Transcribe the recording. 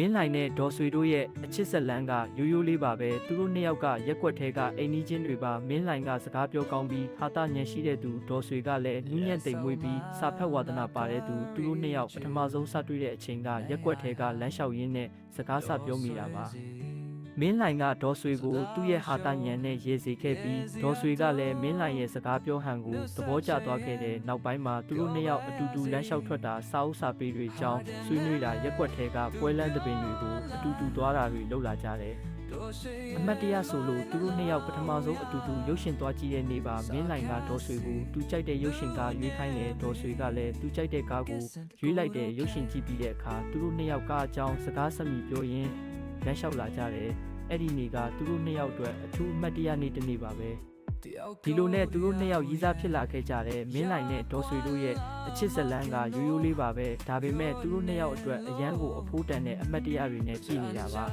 မင်းလိုင်နဲ့ဒေါ်ဆွေတို့ရဲ့အချစ်ဆက်လန်းကရိုးရိုးလေးပါပဲသူတို့နှစ်ယောက်ကရက်ွက်ထဲကအိမ်နီးချင်းတွေပါမင်းလိုင်ကစကားပြောကောင်းပြီးဟာတာညံရှိတဲ့သူဒေါ်ဆွေကလည်းနူးညံ့သိမ်မွေးပြီးစာဖတ်ဝါဒနာပါတဲ့သူသူတို့နှစ်ယောက်ပထမဆုံးစတွေ့တဲ့အချိန်ကရက်ွက်ထဲကလမ်းလျှောက်ရင်းနဲ့စကားစပြောမိတာပါ မင်းလိုင်ကဒေါ်ဆွေကိုသူ့ရဲ့ဟာတာညံနဲ့ရေစီခဲ့ပြီးဒေါ်ဆွေကလည်းမင်းလိုင်ရဲ့စကားပြောဟန်ကိုသဘောကျသွားခဲ့တဲ့နောက်ပိုင်းမှာသူတို့နှစ်ယောက်အတူတူလမ်းလျှောက်ထွက်တာစာအုပ်စာပေတွေအကြောင်းဆွေးနွေးတာရက်ွက်ထဲကပွဲလန်းသပင်တွေကိုအတူတူသွားတာတွေလုပ်လာကြတယ်အမတ်တရဆိုလို့သူတို့နှစ်ယောက်ပထမဆုံးအတူတူရုပ်ရှင်သွားကြည့်တဲ့နေ့ပါမင်းလိုင်ကဒေါ်ဆွေကိုသူကြိုက်တဲ့ရုပ်ရှင်ကားရွေးခိုင်းတယ်ဒေါ်ဆွေကလည်းသူကြိုက်တဲ့ကားကိုရွေးလိုက်တဲ့ရုပ်ရှင်ကြည့်ပြီးတဲ့အခါသူတို့နှစ်ယောက်ကားအကြောင်းစကားဆက်မိပြောရင်းလမ်းလျှောက်လာကြတယ် အဲ့ဒီနေ့ကသူတို့နှစ်ယောက်အတွက်အထူးအမတ်တရနေ့တစ်နေ့ပါပဲဒီလိုနဲ့သူတို့နှစ်ယောက်ရည်စားဖြစ်လာခဲ့ကြတဲ့မင်းလိုင်နဲ့ဒေါ်ဆွေတို့ရဲ့အချစ်ဇလန်းကရိုးရိုးလေးပါပဲဒါပေမဲ့သူတို့နှစ်ယောက်အတွက်အရန်ကိုအဖိုးတန်တဲ့အမတ်တရတွေနဲ့ပြည်နေတာပါ